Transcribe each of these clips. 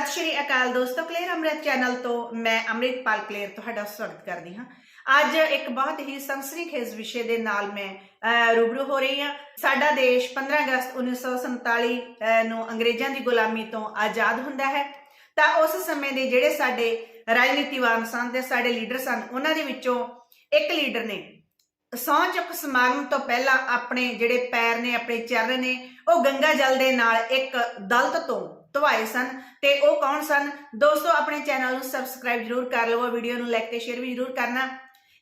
ਸਤਿ ਸ਼੍ਰੀ ਅਕਾਲ ਦੋਸਤੋ ਕਲੇਰ ਅੰਮ੍ਰਿਤ ਚੈਨਲ ਤੋਂ ਮੈਂ ਅੰਮ੍ਰਿਤਪਾਲ ਕਲੇਰ ਤੁਹਾਡਾ ਸਵਾਗਤ ਕਰਦੀ ਹਾਂ। ਅੱਜ ਇੱਕ ਬਹੁਤ ਹੀ ਸੰਸਰੀਖੇਜ਼ ਵਿਸ਼ੇ ਦੇ ਨਾਲ ਮੈਂ ਰੂਬਰੂ ਹੋ ਰਹੀ ਹਾਂ। ਸਾਡਾ ਦੇਸ਼ 15 ਅਗਸਤ 1947 ਅਹ, ਨੂੰ ਅੰਗਰੇਜ਼ਾਂ ਦੀ ਗੁਲਾਮੀ ਤੋਂ ਆਜ਼ਾਦ ਹੁੰਦਾ ਹੈ। ਤਾਂ ਉਸ ਸਮੇਂ ਦੇ ਜਿਹੜੇ ਸਾਡੇ ਰਾਜਨੀਤੀਵਾਨ ਸਨ ਤੇ ਸਾਡੇ ਲੀਡਰ ਸਨ ਉਹਨਾਂ ਦੇ ਵਿੱਚੋਂ ਇੱਕ ਲੀਡਰ ਨੇ। ਸਹੁੰ ਚੁੱਕ ਸਮਾਗਮ ਤੋਂ ਪਹਿਲਾਂ ਆਪਣੇ ਜਿਹੜੇ ਪੈਰ ਨੇ ਆਪਣੇ ਚਰਨ ਨੇ ਉਹ ਗੰਗਾ ਜਲ ਦੇ ਨਾਲ ਇੱਕ ਦਲਤ ਤੋਂ ਧਵਾਏ ਸਨ ਤੇ ਉਹ ਕੌਣ ਸਨ? ਦੋਸਤੋ, ਆਪਣੇ ਚੈਨਲ ਨੂੰ ਸਬਸਕ੍ਰਾਈਬ ਜਰੂਰ ਕਰ ਲਵੋ ਵੀਡੀਓ ਨੂੰ ਲਾਈਕ ਤੇ ਸ਼ੇਅਰ ਵੀ ਜਰੂਰ ਕਰਨਾ।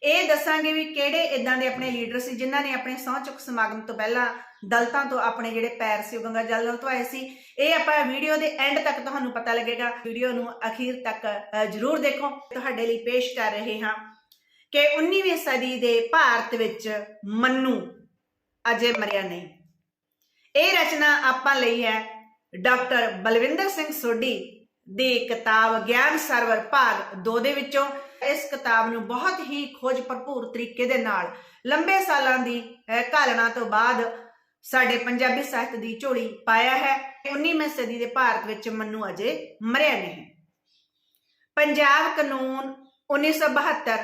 ਇਹ ਦੱਸਾਂਗੇ ਵੀ ਕਿਹੜੇ ਇਦਾਂ ਦੇ ਆਪਣੇ ਲੀਡਰ ਸੀ ਜਿਨ੍ਹਾਂ ਨੇ ਆਪਣੇ ਸਹੁੰ ਚੁੱਕ ਸਮਾਗਮ ਤੋਂ ਪਹਿਲਾਂ ਦਲਤਾਂ ਤੋਂ ਆਪਣੇ ਜਿਹੜੇ ਪੈਰ ਸੀ, ਉਹ ਗੰਗਾ ਜਲ ਨਾਲ ਧਵਾਏ ਸੀ। ਇਹ ਆਪਾਂ ਵੀਡੀਓ ਦੇ ਐਂਡ ਤੱਕ ਤੁਹਾਨੂੰ ਪਤਾ ਲੱਗੇਗਾ। ਵੀਡੀਓ ਨੂੰ ਅਖੀਰ ਤੱਕ ਜਰੂਰ ਦੇਖੋ। ਤੁਹਾਡੇ ਲਈ ਪੇਸ਼ ਕਰ ਰਹੇ ਹਾਂ ਕਿ 19ਵੀਂ ਸਦੀ ਦੇ ਭਾਰਤ ਵਿੱਚ ਮੰਨੂ ਅਜੇ ਮਰਿਆ ਨਹੀਂ। ਇਹ ਰਚਨਾ ਆਪਾਂ ਲਈ ਹੈ ਡਾਕਟਰ ਬਲਵਿੰਦਰ ਸਿੰਘ ਸੋਢੀ ਦੀ ਕਿਤਾਬ ਗਿਆਨ ਸਰਵਰ ਭਾਗ 2 ਦੇ ਵਿੱਚੋਂ। ਇਸ ਕਿਤਾਬ ਨੂੰ ਬਹੁਤ ਹੀ ਖੋਜ ਭਰਪੂਰ ਤਰੀਕੇ ਦੇ ਨਾਲ ਲੰਬੇ ਸਾਲਾਂ ਦੀ ਅਹ, ਘਾਲਣਾ ਤੋਂ ਬਾਅਦ ਸਾਡੇ ਪੰਜਾਬੀ ਸਾਹਿਤ ਦੀ ਝੋਲੀ ਪਾਇਆ ਹੈ। 19ਵੀਂ ਸਦੀ ਦੇ ਭਾਰਤ ਵਿੱਚ ਮੰਨੂ ਅਜੇ ਮਰਿਆ ਨਹੀਂ। ਪੰਜਾਬ ਕਾਨੂੰਨ 1972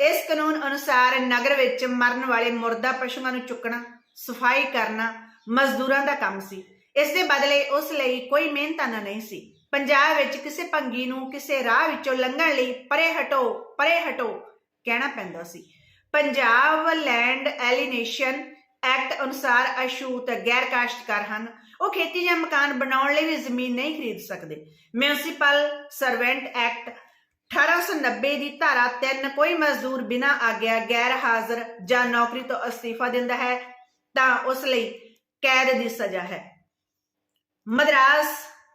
ਇਸ ਕਾਨੂੰਨ ਅਨੁਸਾਰ ਨਗਰ ਵਿੱਚ ਮਰਨ ਵਾਲੇ ਮੁਰਦਾ ਪਸ਼ੂਆਂ ਨੂੰ ਚੁੱਕਣਾ ਸਫ਼ਾਈ ਕਰਨਾ ਮਜ਼ਦੂਰਾਂ ਦਾ ਕੰਮ ਸੀ। ਇਸ ਦੇ ਬਦਲੇ ਉਸ ਲਈ ਕੋਈ ਮਿਹਨਤਾਨਾ ਨਹੀਂ ਸੀ। ਪੰਜਾਬ ਵਿੱਚ ਕਿਸੇ ਭੰਗੀ ਨੂੰ ਕਿਸੇ ਰਾਹ ਵਿੱਚੋਂ ਲੰਘਣ ਲਈ ਪਰੇ ਹਟੋ ਪਰੇ ਹਟੋ ਕਹਿਣਾ ਪੈਂਦਾ ਸੀ। ਪੰਜਾਬ ਲੈਂਡ ਐਲੀਨੇਸ਼ਨ ਐਕਟ ਅਨੁਸਾਰ ਅਸ਼ੂਤ ਗੈਰ ਕਾਸ਼ਤਕਾਰ ਹਨ। ਉਹ ਖੇਤੀ ਜਾਂ ਮਕਾਨ ਬਣਾਉਣ ਲਈ ਵੀ ਜ਼ਮੀਨ ਨਹੀਂ ਖਰੀਦ ਸਕਦੇ। ਮਿਊਨਿਸਪਲ ਸਰਵੈਂਟ ਐਕਟ 1890 ਦੀ ਧਾਰਾ 3 ਕੋਈ ਮਜ਼ਦੂਰ ਬਿਨਾਂ ਆਗਿਆ ਗੈਰ ਹਾਜ਼ਰ ਜਾਂ ਨੌਕਰੀ ਤੋਂ ਅਸਤੀਫਾ ਦਿੰਦਾ ਹੈ ਤਾਂ ਉਸ ਲਈ ਕੈਦ ਦੀ ਸਜ਼ਾ ਹੈ। ਮਦਰਾਸ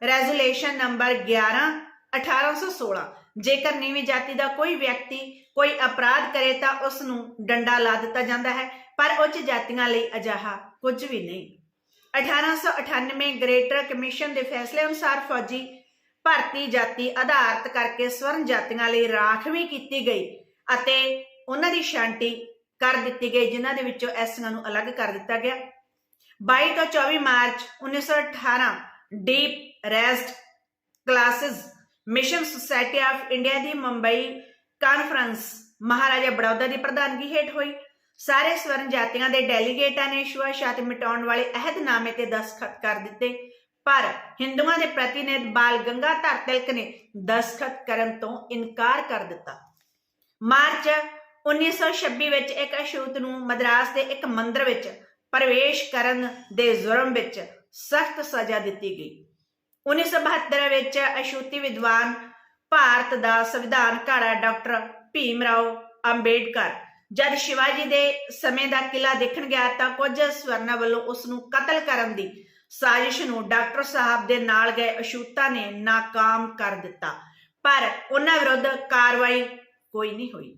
ਰੈਜ਼ੋਲੂਸ਼ਨ ਨੰਬਰ 11 1816 ਜੇਕਰ ਨੀਵੀਂ ਜਾਤੀ ਦਾ ਕੋਈ ਵਿਅਕਤੀ ਕੋਈ ਅਪਰਾਧ ਕਰੇ ਤਾਂ ਉਸ ਨੂੰ ਡੰਡਾ ਲਾ ਦਿੱਤਾ ਜਾਂਦਾ ਹੈ, ਪਰ ਉੱਚ ਜਾਤੀਆਂ ਲਈ ਅਜਿਹਾ ਕੁਝ ਵੀ ਨਹੀਂ। 1898 ਗ੍ਰੇਟਰ ਕਮਿਸ਼ਨ ਦੇ ਫੈਸਲੇ ਅਨੁਸਾਰ ਫੌਜੀ ਭਾਰਤੀ ਜਾਤੀ ਆਧਾਰਿਤ ਕਰਕੇ ਸਵਰਨ ਜਾਤੀਆਂ ਲਈ ਰਾਖਵੀਂ ਕੀਤੀ ਗਈ ਅਤੇ ਉਹਨਾਂ ਦੀ ਸ਼ਾਂਤੀ ਕਰ ਦਿੱਤੀ ਗਈ, ਜਿਨ੍ਹਾਂ ਦੇ ਵਿੱਚੋਂ ਐਸੀਆਂ ਨੂੰ ਅਲੱਗ ਕਰ ਦਿੱਤਾ ਗਿਆ। 22 ਤੋਂ 24 March 1918 depressed classes mission society of India the Mumbai conference Maharaja Baroda ਦੀ ਪ੍ਰਧਾਨਗੀ ਹੇਠ ਹੋਈ। ਸਾਰੇ ਸਵਰਨ ਜਾਤੀਆਂ ਦੇ ਡੈਲੀਗੇਟਾਂ ਨੇ ਛੂਆ-ਛਾਤ ਮਿਟਾਉਣ ਵਾਲੇ ਅਹਿਦਨਾਮੇ ਤੇ ਦਸਖਤ ਕਰ ਦਿੱਤੇ। ਪਰ ਹਿੰਦੂਆਂ ਦੇ ਪ੍ਰਤੀਨਿਧ ਬਾਲ ਗੰਗਾਧਰ ਤਿਲਕ ਨੇ ਦਸਖਤ ਕਰਨ ਤੋਂ ਇਨਕਾਰ ਕਰ ਦਿੱਤਾ। ਮਾਰਚ 1926 ਵਿੱਚ ਇੱਕ ਅਸ਼ੂਤ ਨੂੰ ਮਦਰਾਸ ਦੇ ਇੱਕ ਮੰਦਰ ਵਿੱਚ ਪ੍ਰਵੇਸ਼ ਕਰਨ ਦੇ ਜ਼ੁਰਮ ਵਿੱਚ ਸਖਤ ਸਜ਼ਾ ਦਿੱਤੀ ਗਈ। 1972 ਵਿੱਚ ਅਸ਼ੂਤੀ ਵਿਦਵਾਨ ਭਾਰਤ ਦਾ ਸੰਵਿਧਾਨ ਘਾੜਾ ਡਾਕਟਰ ਭੀਮ ਰਾਓ ਅੰਬੇਡਕਰ। ਜਦ ਸ਼ਿਵਾਜੀ ਦੇ ਸਮੇਂ ਦਾ ਕਿਲਾ ਦੇਖਣ ਗਿਆ ਤਾਂ ਕੁਝ ਸਵਰਨਾਂ ਵੱਲੋਂ ਉਸ ਨੂੰ ਕਤਲ ਕਰਨ ਦੀ ਸਾਜ਼ਿਸ਼ ਨੂੰ ਡਾਕਟਰ ਸਾਹਿਬ ਦੇ ਨਾਲ ਗਏ ਅਸ਼ੂਤਾ ਨੇ ਨਾਕਾਮ ਕਰ ਦਿੱਤਾ। ਪਰ ਉਹਨਾਂ ਵਿਰੁੱਧ ਕਾਰਵਾਈ ਕੋਈ ਨਹੀਂ ਹੋਈ।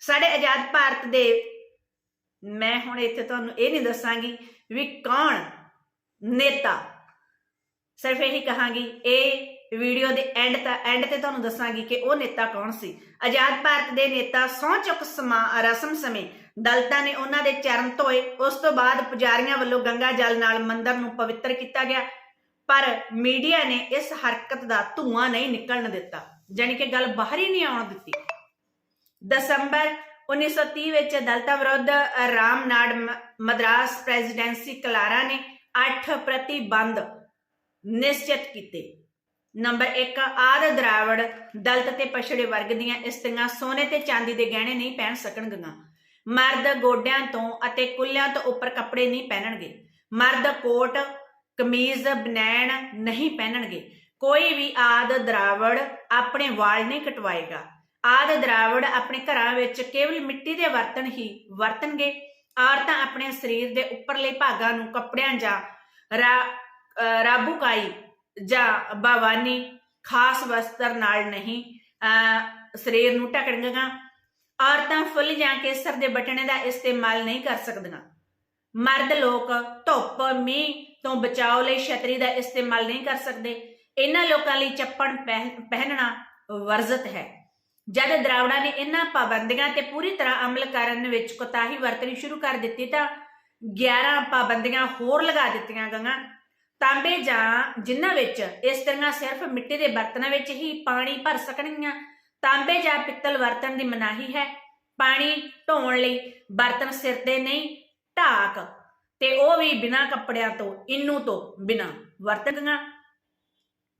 ਸਾਡੇ ਆਜ਼ਾਦ ਭਾਰਤ ਦੇ ਮੈਂ ਹੁਣ ਇੱਥੇ ਤੁਹਾਨੂੰ ਇਹ ਨਹੀਂ ਦੱਸਾਂਗੀ ਵੀ ਕੌਣ ਨੇਤਾ। ਸਿਰਫ ਇਹੀ ਕਹਾਂਗੀ, ਇਹ ਵੀਡੀਓ ਦੇ ਐਂਡ ਤਾਂ ਐਂਡ ਤੇ ਤੁਹਾਨੂੰ ਦੱਸਾਂਗੀ ਕਿ ਉਹ ਨੇਤਾ ਕੌਣ ਸੀ। ਆਜ਼ਾਦ ਭਾਰਤ ਦੇ ਨੇਤਾ ਸਹੁੰ ਚੁੱਕ ਸਮਾ ਰਸਮ ਸਮੇਂ ਦਲਤਾਂ ਨੇ ਉਹਨਾਂ ਦੇ ਚਰਨ ਧੋਏ। ਉਸ ਤੋਂ ਬਾਅਦ ਪੁਜਾਰੀਆਂ ਵੱਲੋਂ ਗੰਗਾ ਜਲ ਨਾਲ ਮੰਦਰ ਨੂੰ ਪਵਿੱਤਰ ਕੀਤਾ ਗਿਆ। ਪਰ ਮੀਡੀਆ ਨੇ ਇਸ ਹਰਕਤ ਦਾ ਧੂਆਂ ਨਹੀਂ ਨਿਕਲਣ ਦਿੱਤਾ। ਜਾਨੀ ਕਿ ਗੱਲ ਬਾਹਰ ਹੀ ਨਹੀਂ ਆਉਣ ਦਿੱਤੀ। ਦਸੰਬਰ 1930 ਵਿੱਚ ਦਲਤਾ ਵਿਰੁੱਧ ਰਾਮਨਾਡ ਮਦਰਾਸ ਪ੍ਰੈਜ਼ੀਡੈਂਸੀ ਕਲਾਰਾ ਨੇ 8 ਪ੍ਰਤੀਬੰਧ ਨਿਸ਼ਚਿਤ ਕੀਤੇ। ਨੰਬਰ 1 ਆਦ ਦਰਾਵੜ ਦਲਤ ਤੇ ਪਛੜੇ ਵਰਗ ਦੀਆਂ ਇਸਤਰੀਆਂ ਸੋਨੇ ਤੇ ਚਾਂਦੀ ਦੇ ਗਹਿਣੇ ਨਹੀਂ ਪਹਿਨ ਸਕਣਗੀਆਂ। ਮਰਦ ਗੋਡਿਆਂ ਤੋਂ ਅਤੇ ਕੁੱਲਿਆਂ ਤੋਂ ਉੱਪਰ ਕੱਪੜੇ ਨਹੀਂ ਪਹਿਨਣਗੇ। ਮਰਦ ਕੋਟ, ਕਮੀਜ਼, ਬਨੈਣ ਨਹੀਂ ਪਹਿਨਣਗੇ। ਕੋਈ ਵੀ ਆਦ ਦਰਾਵੜ ਆਪਣੇ ਵਾਲ ਨਹੀਂ ਕਟਵਾਏਗਾ। ਆਦ ਦਰਾਵੜ ਆਪਣੇ ਘਰਾਂ ਵਿੱਚ ਕੇਵਲ ਮਿੱਟੀ ਦੇ ਬਰਤਨ ਹੀ ਵਰਤਣਗੇ। ਔਰਤਾਂ ਆਪਣੇ ਸਰੀਰ ਦੇ ਉੱਪਰਲੇ ਭਾਗਾਂ ਨੂੰ ਕੱਪੜਿਆਂ ਜਾਂ ਰਾਬੂਕਾਈ ਜਾਂ ਬਵਾਨੀ ਖਾਸ ਵਸਤਰ ਨਾਲ ਨਹੀਂ ਅਹ ਸਰੀਰ ਨੂੰ ਢਕਣਗੀਆਂ। ਔਰਤਾਂ ਫੁੱਲ ਜਾਂ ਕੇਸਰ ਦੇ ਬਟਣੇ ਦਾ ਇਸਤੇਮਾਲ ਨਹੀਂ ਕਰ ਸਕਦੀਆਂ। ਮਰਦ ਲੋਕ ਧੁੱਪ, ਮੀਂਹ ਤੋਂ ਬਚਾਓ ਲਈ ਛਤਰੀ ਦਾ ਇਸਤੇਮਾਲ ਨਹੀਂ ਕਰ ਸਕਦੇ। ਇਹਨਾਂ ਲੋਕਾਂ ਲਈ ਚੱਪਣ ਪਹਿਨ- ਪਹਿਨਣਾ ਵਰਜ਼ਤ ਹੈ। ਜਦ ਦਰਾਵੜਾ ਨੇ ਇਹਨਾਂ ਪਾਬੰਦੀਆਂ ਤੇ ਪੂਰੀ ਤਰ੍ਹਾਂ ਅਮਲ ਕਰਨ ਵਿੱਚ ਕੋਤਾਹੀ ਵਰਤਣੀ ਸ਼ੁਰੂ ਕਰ ਦਿੱਤੀ ਤਾਂ 11 ਪਾਬੰਦੀਆਂ ਹੋਰ ਲਗਾ ਦਿੱਤੀਆਂ ਗਈਆਂ। ਤਾਂਬੇ ਜਾਂ ਜਿਨ੍ਹਾਂ ਵਿੱਚ ਇਸ ਤਰ੍ਹਾਂ ਸਿਰਫ ਮਿੱਟੀ ਦੇ ਬਰਤਨਾਂ ਵਿੱਚ ਹੀ ਪਾਣੀ ਭਰ ਸਕਣਗੀਆਂ, ਤਾਂਬੇ ਜਾਂ ਪਿੱਤਲ ਵਰਤਣ ਦੀ ਮਨਾਹੀ ਹੈ। ਪਾਣੀ ਢੋਣ ਲਈ ਬਰਤਨ ਸਿਰ ਤੇ ਨਹੀਂ, ਢਾਕ ਤੇ ਉਹ ਵੀ ਬਿਨਾਂ ਕੱਪੜਿਆਂ ਤੋਂ, ਇਨੂੰ ਤੋਂ ਬਿਨਾਂ ਵਰਤਣਗੀਆਂ।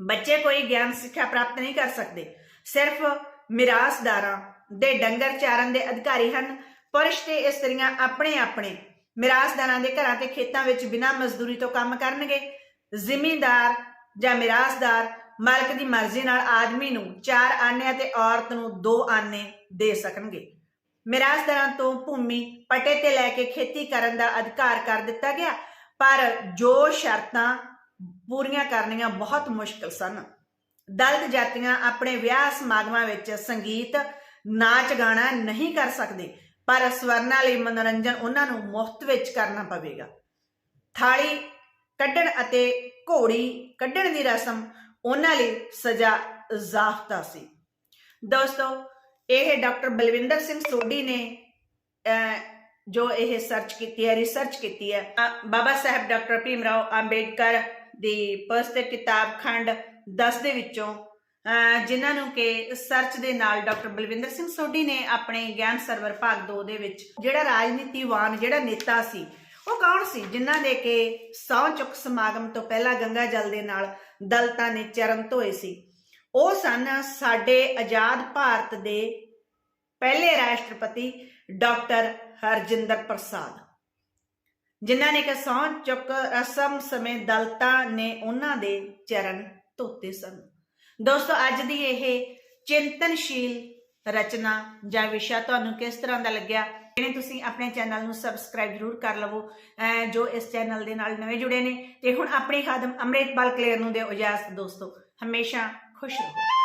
ਬੱਚੇ ਕੋਈ ਗਿਆਨ ਸਿੱਖਿਆ ਪ੍ਰਾਪਤ ਨਹੀਂ ਕਰ ਸਕਦੇ। ਸਿਰਫ ਮਿਰਾਸਦਾਰਾਂ ਦੇ ਡੰਗਰ ਚਾਰਨ ਦੇ ਅਧਿਕਾਰੀ ਹਨ। ਪੁਰਸ਼ ਤੇ ਇਸਤਰੀਆਂ ਆਪਣੇ ਆਪਣੇ ਮਿਰਾਸਦਾਰਾਂ ਦੇ ਘਰਾਂ ਤੇ ਖੇਤਾਂ ਵਿੱਚ ਬਿਨਾਂ ਮਜ਼ਦੂਰੀ ਤੋਂ ਕੰਮ ਕਰਨਗੇ। ਜ਼ਿਮੀਂਦਾਰ ਜਾਂ ਮਿਰਾਸਦਾਰ ਮਾਲਕ ਦੀ ਮਰਜ਼ੀ ਨਾਲ ਆਦਮੀ ਨੂੰ ਚਾਰ ਆਨੇ ਅਤੇ ਔਰਤ ਨੂੰ ਦੋ ਆਨੇ ਦੇ ਸਕਣਗੇ। ਮਿਰਾਸਦਾਰਾਂ ਤੋਂ ਭੂਮੀ ਪਟੇ ਤੇ ਲੈ ਕੇ ਖੇਤੀ ਕਰਨ ਦਾ ਅਧਿਕਾਰ ਕਰ ਦਿੱਤਾ ਗਿਆ, ਪਰ ਜੋ ਸ਼ਰਤਾਂ ਪੂਰੀਆਂ ਕਰਨੀਆਂ ਬਹੁਤ ਮੁਸ਼ਕਲ ਸਨ। ਦਲਿਤ ਜਾਤੀਆਂ ਆਪਣੇ ਵਿਆਹ ਸਮਾਗਮਾਂ ਵਿੱਚ ਸੰਗੀਤ ਨਾਚ ਗਾਣਾ ਨਹੀਂ ਕਰ ਸਕਦੇ ਪਰ ਸਵਰਨਾਂ ਲਈ ਮਨੋਰੰਜਨ ਉਹਨਾਂ ਨੂੰ ਮੁਫਤ ਵਿੱਚ ਕਰਨਾ ਪਵੇਗਾ। ਥਾਲੀ ਕੱਢਣ ਅਤੇ ਘੋੜੀ ਕੱਢਣ ਦੀ ਰਸਮ ਉਹਨਾਂ ਲਈ ਸਜ਼ਾ ਜ਼ਾਫਤਾ ਸੀ। ਦੋਸਤੋ ਇਹ ਡਾਕਟਰ ਬਲਵਿੰਦਰ ਸਿੰਘ ਸੋਢੀ ਨੇ ਅਹ, ਜੋ ਇਹ ਸਰਚ ਕੀਤੀ ਹੈ ਰਿਸਰਚ ਕੀਤੀ ਹੈ ਅਹ, ਬਾਬਾ ਸਾਹਿਬ ਡਾਕਟਰ ਭੀਮ ਰਾਓ ਅੰਬੇਡਕਰ ਦੀ ਪੁਸਤਕ ਕਿਤਾਬ ਖੰਡ 10 ਦੇ ਵਿੱਚੋਂ ਅਹ, ਜਿਨ੍ਹਾਂ ਨੂੰ ਕਿ ਸਰਚ ਦੇ ਨਾਲ ਡਾਕਟਰ ਬਲਵਿੰਦਰ ਸਿੰਘ ਸੋਢੀ ਨੇ ਆਪਣੇ ਗਿਆਨ ਸਰਵਰ ਭਾਗ 2 ਦੇ ਵਿੱਚ ਜਿਹੜਾ ਰਾਜਨੀਤੀਵਾਨ ਜਿਹੜਾ ਨੇਤਾ ਸੀ ਉਹ ਕੌਣ ਸੀ? ਜਿਨ੍ਹਾਂ ਦੇ ਕਿ ਸੌ ਚੁੱਕ ਸਮਾਗਮ ਤੋਂ ਪਹਿਲਾਂ ਗੰਗਾ ਜਲ ਦੇ ਨਾਲ ਦਲਤਾਂ ਨੇ ਚਰਨ ਧੋਏ ਸੀ। ਉਹ ਸਨ ਸਾਡੇ ਆਜ਼ਾਦ ਭਾਰਤ ਦੇ ਪਹਿਲੇ ਰਾਸ਼ਟਰਪਤੀ ਡਾਕਟਰ ਹਰਜਿੰਦਰ ਪ੍ਰਸਾਦ। ਜਿਨ੍ਹਾਂ ਨੇ ਕਿ ਸੌ ਚੁੱਕ ਰਸਮ ਸਮੇਂ ਦਲਤਾਂ ਨੇ ਉਹਨਾਂ ਦੇ ਚਰਨ ਧੋਤੇ ਸਨ। ਦੋਸਤੋ, ਅੱਜ ਦੀ ਇਹ ਚਿੰਤਨਸ਼ੀਲ ਰਚਨਾ ਜਾਂ ਵਿਸ਼ਾ ਤੁਹਾਨੂੰ ਕਿਸ ਤਰ੍ਹਾਂ ਦਾ ਲੱਗਿਆ, ਇਹਨੇ ਤੁਸੀਂ ਆਪਣੇ ਚੈਨਲ ਨੂੰ ਸਬਸਕ੍ਰਾਈਬ ਜ਼ਰੂਰ ਕਰ ਲਵੋ ਅਹ ਜੋ ਇਸ ਚੈਨਲ ਦੇ ਨਾਲ ਨਵੇਂ ਜੁੜੇ ਨੇ। ਤੇ ਹੁਣ ਆਪਣੀ ਖਾਦਮ ਅੰਮ੍ਰਿਤਪਾਲ ਕਲੇਰ ਨੂੰ ਦਿਓ ਇਜਾਜ਼ਤ, ਦੋਸਤੋ। ਹਮੇਸ਼ਾ ਖੁਸ਼ ਰਹੋ।